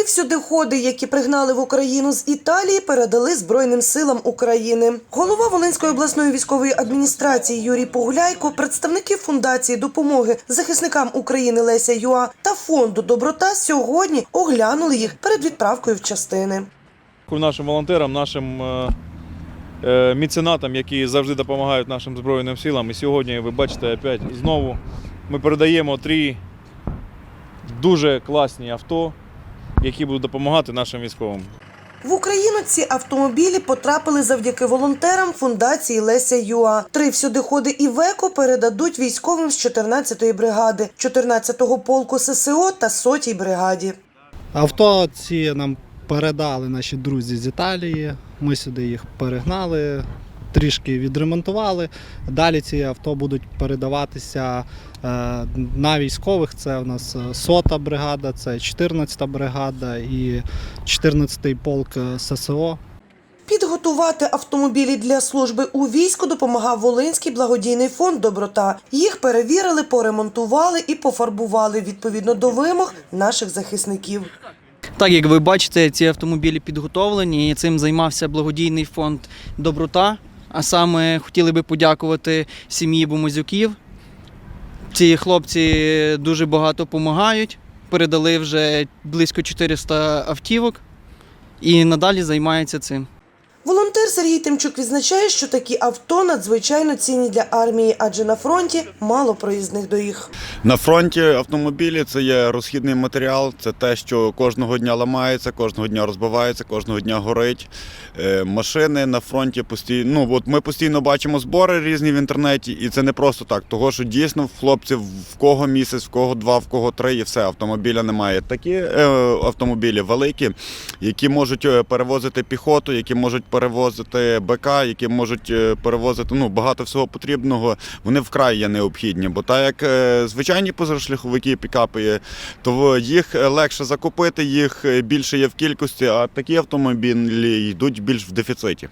Три всюдиходи, які пригнали в Україну з Італії, передали Збройним силам України. Голова Волинської обласної військової адміністрації Юрій Погуляйко, представники фундації допомоги захисникам України Леся Юа та фонду Доброта сьогодні оглянули їх перед відправкою в частини. Нашим волонтерам, нашим е, е, які завжди допомагають нашим Збройним силам. І сьогодні ви бачите опять знову ми передаємо три дуже класні авто, які будуть допомагати нашим військовим. В Україну ці автомобілі потрапили завдяки волонтерам фундації Леся Юа. Три всюдиходи Івеко передадуть військовим з 14-ї бригади, 14-го полку ССО та 100-й бригаді. Авто ці нам передали наші друзі з Італії. Ми сюди їх перегнали, трішки відремонтували. Далі ці авто будуть передаватися е, на військових. Це у нас е, сота бригада, це 14-та бригада і 14-й полк е, ССО. Підготувати автомобілі для служби у війську допомагав Волинський благодійний фонд Доброта. Їх перевірили, поремонтували і пофарбували відповідно до вимог наших захисників. Так, як ви бачите, ці автомобілі підготовлені, і цим займався благодійний фонд Доброта. А саме хотіли би подякувати сім'ї Бумазюків. Ці хлопці дуже багато допомагають, передали вже близько 400 автівок і надалі займаються цим. Волонтер Сергій Тимчук відзначає, що такі авто надзвичайно цінні для армії, адже на фронті мало проїзних доріг. На фронті автомобілі це є розхідний матеріал, це те, що кожного дня ламається, кожного дня розбивається, кожного дня горить. Е, Машини на фронті постійно. Ну от ми постійно бачимо збори різні в інтернеті, і це не просто так. Того, що дійсно в хлопців в кого місяць, в кого два, в кого три, і все автомобіля немає. Такі е, автомобілі великі, які можуть е, перевозити піхоту, які можуть перевозити БК, які можуть е, перевозити ну багато всього потрібного. Вони вкрай є необхідні. Бо так як е, звичайні позашляховики пікапи то їх легше закупити, їх е, більше є в кількості, а такі автомобілі йдуть більш в дефіциті.